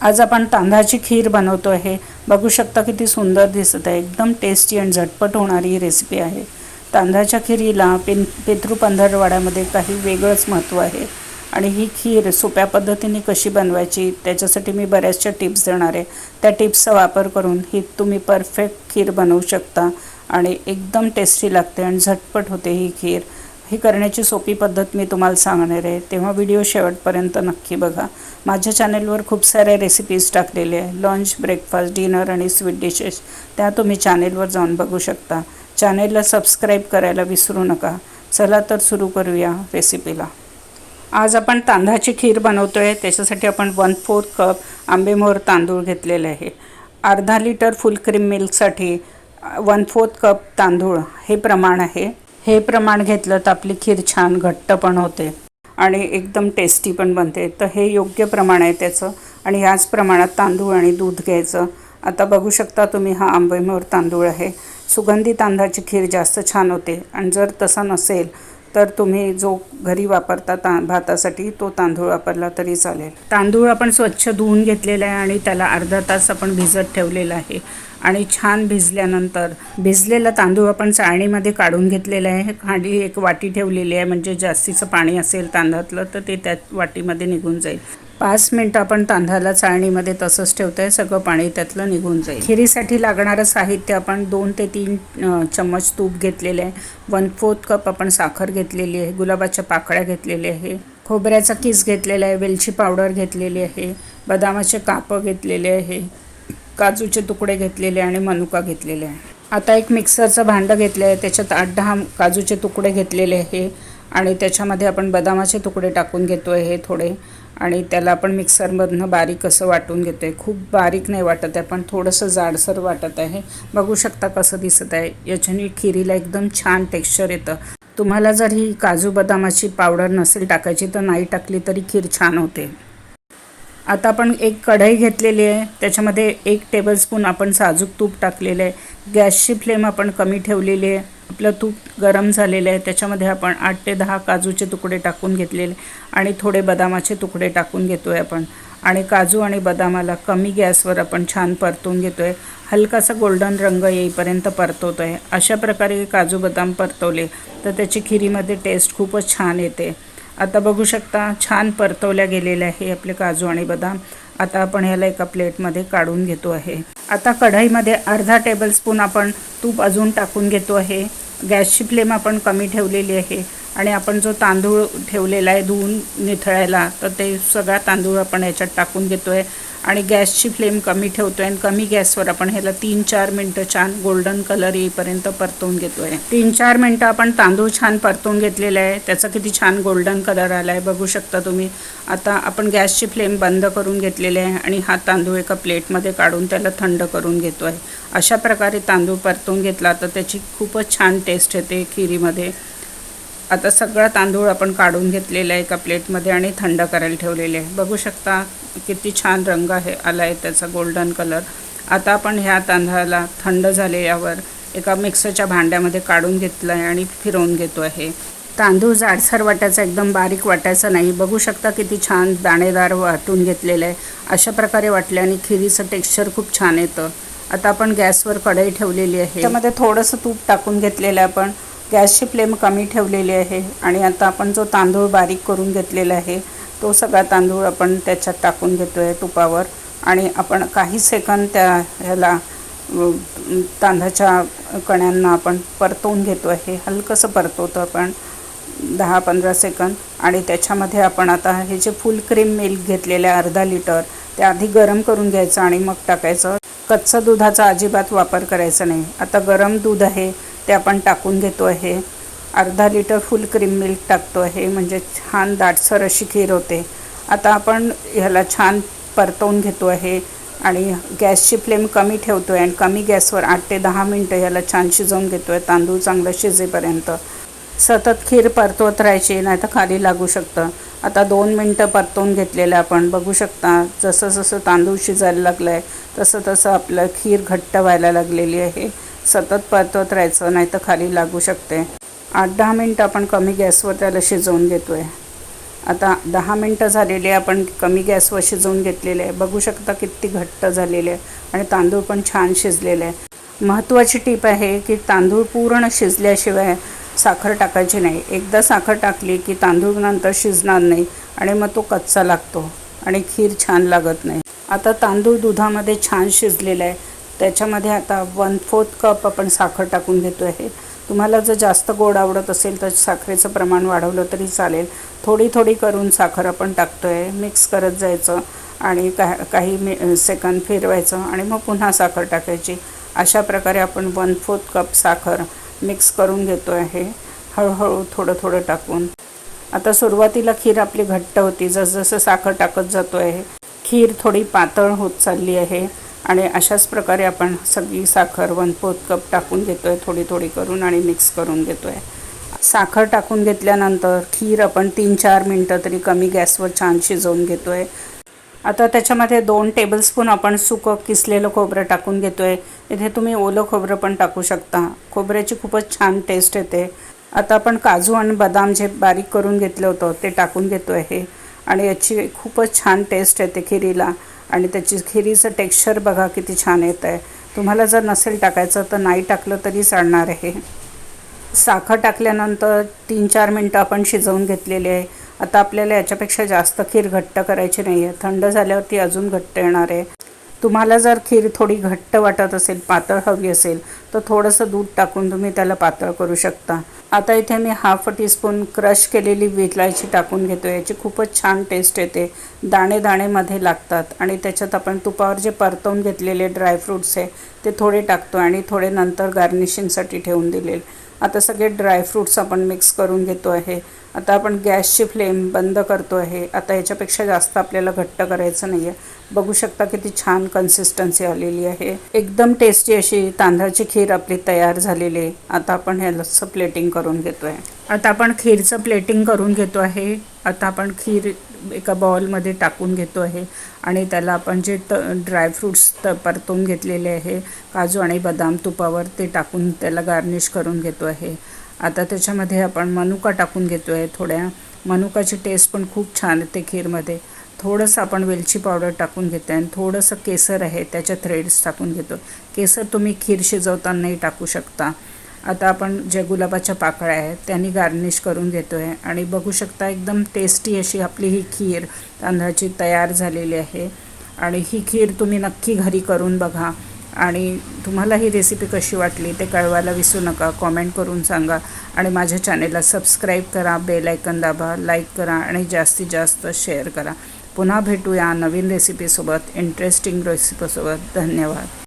आज आपण तांदळाची खीर बनवतो आहे. बघू शकता किती सुंदर दिसत आहे. एकदम टेस्टी आणि झटपट होणारी ही रेसिपी आहे. तांदळाच्या खिरीला पिन पितृ पंधरवाड्यामध्ये काही वेगळंच महत्त्व आहे. आणि ही खीर सोप्या पद्धतीने कशी बनवायची त्याच्यासाठी मी बऱ्याचशा टिप्स देणार आहे. त्या टिप्सचा वापर करून ही तुम्ही परफेक्ट खीर बनवू शकता. आणि एकदम टेस्टी लागते आणि झटपट होते ही खीर. ही करण्याची सोपी पद्धत मी तुम्हाला सांगणार आहे. तेव्हा व्हिडिओ शेवटपर्यंत नक्की बघा. माझ्या चॅनेलवर खूप साऱ्या रेसिपीज टाकलेले आहे. लंच ब्रेकफास्ट डिनर आणि स्वीट डिशेस त्या तुम्ही चॅनेलवर जाऊन बघू शकता. चॅनेलला सबस्क्राईब करायला विसरू नका. चला तर सुरू करूया रेसिपीला आज आपण तांदळाची खीर बनवतो आहे त्याच्यासाठी आपण वन फोर्थ कप आंबेमोहर तांदूळ घेतलेले आहे. अर्धा लिटर फुल क्रीम मिल्कसाठी वन फोर्थ कप तांदूळ हे प्रमाण आहे. हे प्रमाण घेतलं तर आपली खीर छान घट्ट पण होते आणि एकदम टेस्टी पण बनते. तर हे योग्य प्रमाण आहे त्याचं. आणि ह्याच प्रमाणात तांदूळ आणि दूध घ्यायचं. आता बघू शकता तुम्ही हा आंबेमोर तांदूळ आहे. सुगंधी तांदळाची खीर जास्त छान होते. आणि जर तसा नसेल तर तुम्ही जो घरी वापरता तां भातासाठी तो तांदूळ वापरला तरी चालेल. तांदूळ आपण स्वच्छ धुवून घेतलेला आहे आणि त्याला अर्धा तास आपण भिजत ठेवलेला आहे. आणि छान भिजल्यानंतर भिजलेला तांदूळ आपण चाळणीमध्ये काढून घेतलेला आहे. खाली एक वाटी ठेवलेली आहे म्हणजे जास्तीचं पाणी असेल तांदळातलं तर ते त्या वाटीमध्ये निघून जाईल. पाच मिनटं आपण तांदळाला चाळणीमध्ये तसंच ठेवतो आहे सगळं पाणी त्यातलं निघून जाईल. खिरीसाठी लागणारं साहित्य आपण दोन ते तीन चम्मच तूप घेतलेले आहे. वन फोर्थ कप आपण साखर घेतलेली आहे गुलाबाच्या पाकळ्या घेतलेल्या आहे. खोबऱ्याचा किस घेतलेला आहे वेलची पावडर घेतलेली आहे. बदामाचे कापं घेतलेले आहे. काजूचे तुकडे घेतलेले आणि मनुका घेतलेले आहे. आता एक मिक्सरचं भांडं घेतलं आहे. त्याच्यात आठ दहा काजूचे तुकडे घेतलेले आहे. आणि त्याच्यामध्ये आपण बदामाचे तुकडे टाकून घेतो आहे थोडे. आणि त्याला आपण मिक्सरमधनं बारीक असं वाटून घेतो आहे खूप बारीक नाही वाटत आहे पण थोडंसं जाडसर वाटत आहे. बघू शकता कसं दिसत आहे. याच्याने खिरीला एकदम छान टेक्स्चर येतं. तुम्हाला जर ही काजू बदामाची पावडर नसेल टाकायची तर नाही टाकली तरी खीर छान होते. आता आपण एक कढई घेतलेली आहे. त्याच्यामध्ये एक टेबलस्पून आपण साजूक तूप टाकलेलं आहे. गॅसची फ्लेम आपण कमी ठेवलेली आहे. आपलं तूप गरम झालेलं आहे त्याच्यामध्ये आपण आठ ते दहा काजूचे तुकडे टाकून घेतलेले आणि थोडे बदामाचे तुकडे टाकून घेतो आहे आपण. आणि काजू आणि बदामाला कमी गॅसवर आपण छान परतून घेतो आहे हलकासा गोल्डन रंग येईपर्यंत परतवतो आहे अशा प्रकारे काजू बदाम परतवले तर त्याची खिरीमध्ये टेस्ट खूपच छान येते. आता बघू शकता छान परतवल्या गेलेल्या आहे आपले काजू आणि बदाम. आता आपण ह्याला एका प्लेटमध्ये काढून घेतो आहे. आता कढईमध्ये अर्धा टेबलस्पून आपण तूप अजून टाकून घेतो आहे. गॅसची फ्लेम आपण कमी ठेवलेली आहे. आणि आपण जो तांदूळ ठेवलेला आहे धुवून निथळायला तर ते सगळा तांदूळ आपण याच्यात टाकून घेतो आहे आणि गॅसची फ्लेम कमी ठेवतो आहे आणि कमी गॅसवर आपण ह्याला तीन चार मिनटं छान गोल्डन कलर येईपर्यंत परतवून घेतो आहे तीन चार मिनटं आपण तांदूळ छान परतवून घेतलेला आहे. त्याचा किती छान गोल्डन कलर आला आहे बघू शकता तुम्ही. आता आपण गॅसची फ्लेम बंद करून घेतलेली आहे आणि हा तांदूळ एका प्लेटमध्ये काढून त्याला थंड करून घेतो आहे अशा प्रकारे तांदूळ परतवून घेतला तर त्याची खूपच छान टेस्ट येते खिरीमध्ये. आता सगळा तांदूळ आपण काढून घेतलेला आहे एका प्लेटमध्ये आणि थंड करायला ठेवलेले आहे. बघू शकता किती छान रंग आहे आला आहे त्याचा गोल्डन कलर. आता आपण ह्या तांदळाला थंड झालेल्यावर एका मिक्सरच्या भांड्यामध्ये काढून घेतलं आहे आणि फिरवून घेतो आहे. तांदूळ जाडसर वाटायचा एकदम बारीक वाटायचा नाही. बघू शकता किती छान दाणेदार वाटून घेतलेलं आहे. अशा प्रकारे वाटल्याने खिरीचं टेक्स्चर खूप छान येतं. आता आपण गॅसवर कढई ठेवलेली आहे. त्यामध्ये थोडंसं तूप टाकून घेतलेलं आहे आपण. गॅसची फ्लेम कमी ठेवलेली आहे आणि आता आपण जो तांदूळ बारीक करून घेतलेला आहे तो सगळा तांदूळ आपण त्याच्यात टाकून घेतो आहे तुपावर. आणि आपण काही सेकंद त्या ह्याला तांदळाच्या कण्यांना आपण परतवून घेतो आहे हलकंसं परतवतो आपण दहा पंधरा सेकंद. आणि त्याच्यामध्ये आपण आता हे जे फुल क्रीम मिल्क घेतलेलं आहे अर्धा लिटर ते आधी गरम करून घ्यायचं आणि मग टाकायचं. कच्चं दुधाचा अजिबात वापर करायचा नाही. आता गरम दूध आहे ते आपण टाकून घेतो आहे. अर्धा लिटर फुल क्रीम मिल्क टाकतो आहे म्हणजे छान दाटसर अशी खीर होते. आता आपण ह्याला छान परतवून घेतो आहे आणि गॅसची फ्लेम कमी ठेवतो आहे आणि कमी गॅसवर आठ ते दहा मिनटं ह्याला छान शिजवून घेतो आहे तांदूळ चांगलं शिजेपर्यंत. सतत खीर परतवत राहायची नाही तर खाली लागू शकतं. आता दोन मिनटं परतवून घेतलेलं आपण बघू शकता. जसं जसं तांदूळ शिजायला लागलं आहे तसं तसं आपलं खीर घट्ट व्हायला लागलेली आहे. सतत परतवत राहायचं नाही तर खाली लागू शकते. आठ दहा मिनटं आपण कमी गॅसवर त्याला शिजवून घेतो आहे आता दहा मिनटं झालेली आहे आपण कमी गॅसवर शिजवून घेतलेले आहे. बघू शकता किती घट्ट झालेले आहे आणि तांदूळ पण छान शिजलेले आहे. महत्त्वाची टीप आहे की तांदूळ पूर्ण शिजल्याशिवाय साखर टाकायची नाही. एकदा साखर टाकली की तांदूळ नंतर शिजणार नाही आणि मग तो कच्चा लागतो आणि खीर छान लागत नाही. आता तांदूळ दुधामध्ये छान शिजलेला आहे. त्याच्यामध्ये आता वन फोर्थ कप आपण साखर टाकून घेतो आहे तुम्हाला जर जास्त गोड आवडत असेल तर साखरेचं प्रमाण वाढवलं तरी चालेल. थोडी थोडी करून साखर आपण टाकतो आहे मिक्स करत जायचं आणि का काही मि सेकंद फिरवायचं आणि मग पुन्हा साखर टाकायची. अशा प्रकारे आपण वन फोर्थ कप साखर मिक्स करून घेतो आहे हळूहळू थोडं थोडं टाकून. आता सुरुवातीला खीर आपली घट्ट होती. जसजसं साखर टाकत जातो आहे खीर थोडी पातळ होत चालली आहे. आणि अशाच प्रकारे आपण सगळी साखर वन फोर्थ कप टाकून घेतो आहे थोडी थोडी करून आणि मिक्स करून घेतो आहे साखर टाकून घेतल्यानंतर खीर आपण तीन चार मिनटं तरी कमी गॅसवर छान शिजवून घेतो आहे आता त्याच्यामध्ये दोन टेबलस्पून आपण सुकं किसलेलं खोबरं टाकून घेतो आहे इथे तुम्ही ओलं खोबरं पण टाकू शकता. खोबऱ्याची खूपच छान टेस्ट येते. आता आपण काजू आणि बदाम जे बारीक करून घेतलं होतं ते टाकून घेतो आहे आणि याची खूपच छान टेस्ट येते खिरीला. आणि त्याची खिरीचं टेक्स्चर बघा किती छान येत आहे तुम्हाला जर नसेल टाकायचं तर नाही टाकलं तरी चालणार आहे. साखर टाकल्यानंतर तीन चार मिनटं आपण शिजवून घेतलेली आहे. आता आपल्याला याच्यापेक्षा जास्त खीर घट्ट करायची नाही आहे थंड झाल्यावरती अजून घट्ट येणार आहे. तुम्हाला जर खीर थोडी घट्ट वाटत असेल पातळ हवी असेल तर थोडंसं दूध टाकून तुम्ही त्याला पातळ करू शकता. आता इथे मी हाफ टीस्पून क्रश केलेली विलायची टाकून घेतो याची खूपच छान टेस्ट येते. दाणे दाणेमध्ये लागतात. आणि त्याच्यात आपण तुपावर जे परतवून घेतलेले ड्रायफ्रूट्स आहे ते थोडे टाकतो आणि थोडे नंतर गार्निशिंगसाठी ठेवून दिले आता सगळे ड्रायफ्रूट्स आपण मिक्स करून घेतो आहे. आता आपण गॅसची फ्लेम बंद करतो आहे. आता याच्यापेक्षा जास्त आपल्याला घट्ट करायचं नाही आहे बघू शकता किती छान कन्सिस्टन्सी आलेली आहे. एकदम टेस्टी अशी तांदळाची खीर आपली तयार झालेली आहे. आता आपण ह्याचं प्लेटिंग करून घेतो आहे आता आपण खीरचं प्लेटिंग करून घेतो आहे. आता आपण खीर एका बॉलमध्ये टाकून घेतो आहे. आणि त्याला आपण जे त ड्रायफ्रूट्स त परतून घेतलेले आहे काजू आणि बदाम तुपावर ते टाकून त्याला गार्निश करून घेतो आहे. आता त्याच्यामध्ये आपण मनुका टाकून घेतो आहे थोड्या. मनुकाची टेस्ट पण खूप छान येते खीरमध्ये. थोडंसं आपण वेलची पावडर टाकून घेतो आणि थोडंसं केसर आहे त्याच्या थ्रेड्स टाकून घेतो. केसर तुम्ही खीर शिजवतानाही टाकू शकता. आता आपण ज्या गुलाबाच्या पाकळ्या आहेत त्यांनी गार्निश करून घेतो आहे आणि बघू शकता एकदम टेस्टी अशी आपली ही खीर तांदळाची तयार झालेली आहे. आणि ही खीर तुम्ही नक्की घरी करून बघा. आणि तुम्हाला ही रेसिपी कशी वाटली ते कळवायला विसरू नका. कॉमेंट करून सांगा. आणि माझ्या चॅनेलला सबस्क्राईब करा बेल ऐकन दाबा लाईक करा आणि जास्तीत जास्त शेअर करा. पुन्हा भेटूया नवीन रेसिपीसोबत इंटरेस्टिंग रेसिपीसोबत धन्यवाद.